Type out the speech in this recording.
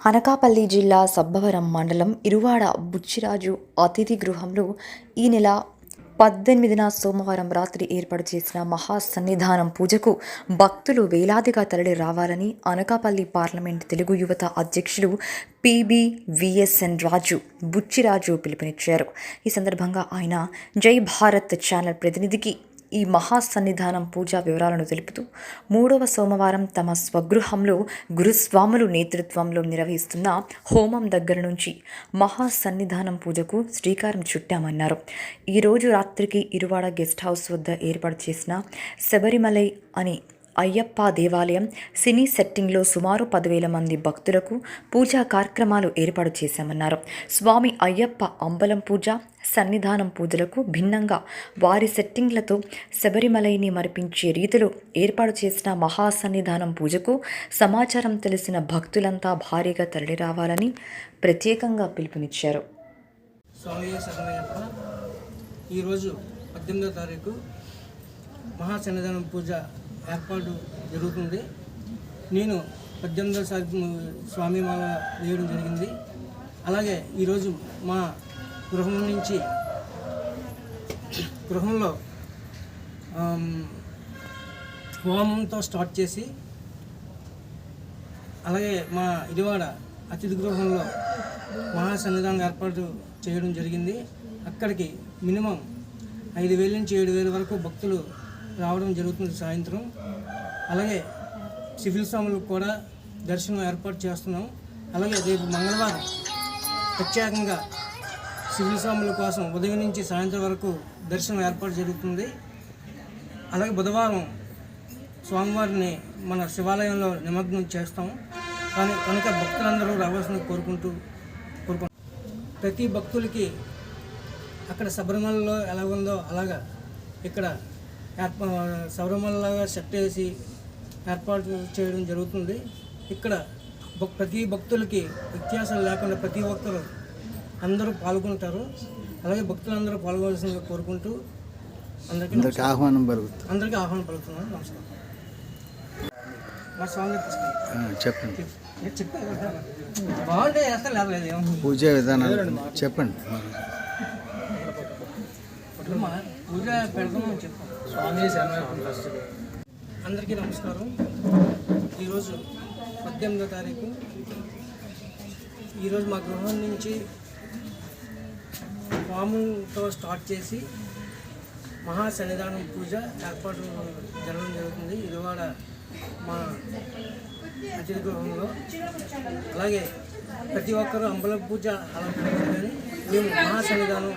అనకాపల్లి జిల్లా సబ్బవరం మండలం ఇరువాడ బుచ్చిరాజు అతిథి గృహంలో ఈ నెల పద్దెనిమిదిన సోమవారం రాత్రి ఏర్పాటు చేసిన మహాసన్నిధానం పూజకు భక్తులు వేలాదిగా తరలి రావాలని అనకాపల్లి పార్లమెంట్ తెలుగు యువత అధ్యక్షులు పిబి విఎస్ఎన్ రాజు బుచ్చిరాజు పిలుపునిచ్చారు. ఈ సందర్భంగా ఆయన జై భారత్ ఛానల్ ప్రతినిధికి ఈ మహాసన్నిధానం పూజా వివరాలను తెలుపుతూ మూడవ సోమవారం తమ స్వగృహంలో గురుస్వాములు నేతృత్వంలో నిర్వహిస్తున్న హోమం దగ్గర నుంచి మహాసన్నిధానం పూజకు శ్రీకారం చుట్టామన్నారు. ఈరోజు రాత్రికి ఇరువాడ గెస్ట్ హౌస్ వద్ద ఏర్పాటు చేసిన శబరిమలై అని అయ్యప్ప దేవాలయం సినీ సెట్టింగ్లో సుమారు పదివేల మంది భక్తులకు పూజా కార్యక్రమాలు ఏర్పాటు చేశామన్నారు. స్వామి అయ్యప్ప అంబలం పూజ సన్నిధానం పూజలకు భిన్నంగా వారి సెట్టింగ్లతో శబరిమలైని మరిపించే రీతిలో ఏర్పాటు చేసిన మహాసన్నిధానం పూజకు సమాచారం తెలిసిన భక్తులంతా భారీగా తరలిరావాలని ప్రత్యేకంగా పిలుపునిచ్చారు. ఈరోజు పద్దెనిమిదో తారీఖు మహాసన్నిధానం పూజ ఏర్పాటు జరుగుతుంది. నేను పద్దెనిమిదవ సారి స్వామి మాల వేయడం జరిగింది. అలాగే ఈరోజు మా గృహం నుంచి గృహంలో హోమంతో స్టార్ట్ చేసి అలాగే మా ఇదివాడ అతిథి గృహంలో మహాసన్నిధానం ఏర్పాటు చేయడం జరిగింది. అక్కడికి మినిమం ఐదు వేల నుంచి ఏడు వేల వరకు భక్తులు రావడం జరుగుతుంది సాయంత్రం. అలాగే సివిల్ స్వాములకు కూడా దర్శనం ఏర్పాటు చేస్తున్నాం. అలాగే రేపు మంగళవారం ప్రత్యేకంగా సివిల్ స్వాముల కోసం ఉదయం నుంచి సాయంత్రం వరకు దర్శనం ఏర్పాటు జరుగుతుంది. అలాగే బుధవారం స్వామివారిని మన శివాలయంలో నిమగ్నం చేస్తాం. కానీ కనుక భక్తులందరూ రావాల్సిన కోరుకుంటూ కోరుకుంటాం ప్రతి భక్తులకి అక్కడ శబరిమలలో ఎలా ఉందో అలాగా ఇక్కడ శబరిమలలాగా సెట్ వేసి ఏర్పాటు చేయడం జరుగుతుంది. ఇక్కడ ప్రతి భక్తులకి వ్యత్యాసం లేకుండా ప్రతి ఒక్కరు అందరూ పాల్గొంటారు. అలాగే భక్తులందరూ పాల్గొనాల్సిందిగా కోరుకుంటూ అందరికీ ఆహ్వానం పలుకుతుంది అందరికీ ఆహ్వానం పలుకుతున్నాను. నమస్కారం. మా స్వామి చెప్పండి. పూజా విధానాలు చెప్పండి. పూజ పెడతామని చెప్పు. స్వామి అందరికీ నమస్కారం. ఈరోజు పద్దెనిమిదో తారీఖు. ఈరోజు మా గృహం నుంచి హోమంతో స్టార్ట్ చేసి మహా సన్నిధానం పూజ ఏర్పాటు జరగడం జరుగుతుంది. ఇదివాడ మా అతిథి గృహంలో. అలాగే ప్రతి ఒక్కరూ అంబల పూజ అలా కానీ మేము మహా సన్నిధానం